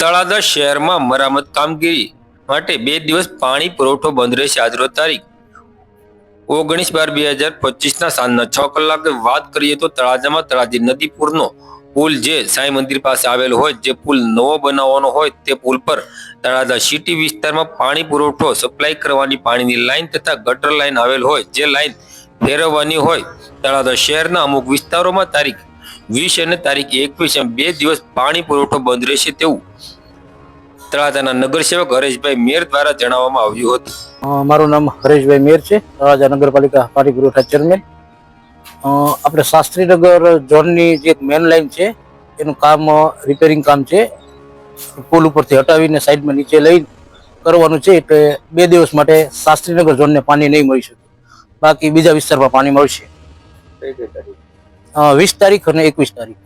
તળાજા શહેરમાં મરામત કામગીરી માટે બે દિવસ પાણી પુરવઠો બંધ રહેશે. આજરોજ તારીખ ઓગણીસ બાર બે હજાર પચીસના સાંજના છ કલાકે વાત કરીએ તો તળાજામાં તળાજી નદી પૂરનો પુલ જે સાંઈ મંદિર પાસે આવેલો હોય, જે પુલ નવો બનાવવાનો હોય, તે પુલ પર તળાજા સિટી વિસ્તારમાં પાણી પુરવઠો સપ્લાય કરવાની પાણીની લાઇન તથા ગટર લાઇન આવેલ હોય, જે લાઈન ફેરવવાની હોય. તળાજા શહેરના અમુક વિસ્તારોમાં તારીખ વીસ અને તારીખ એકવીસ એમ બે દિવસ પાણી પુરવઠો બંધ રહેશે તેવું તળાજાના નગરસેવક હરેશભાઈ મેર દ્વારા જણાવવામાં આવ્યું હતું. મારું નામ હરેશભાઈ મેર છે. તળાજા નગરપાલિકા પાણી પુરવઠા ચેરમેન. આપણે શાસ્ત્રીનગર ઝોનની જે મેન લાઈન છે એનું કામ રિપેરિંગ કામ છે. પુલ ઉપરથી હટાવીને સાઈડમાં નીચે લઈ કરવાનું છે એટલે બે દિવસ માટે શાસ્ત્રીનગર ઝોનને પાણી નહીં મળી શકે. બાકી બીજા વિસ્તારમાં પાણી મળશે. વીસ તારીખ અને એકવીસ તારીખ.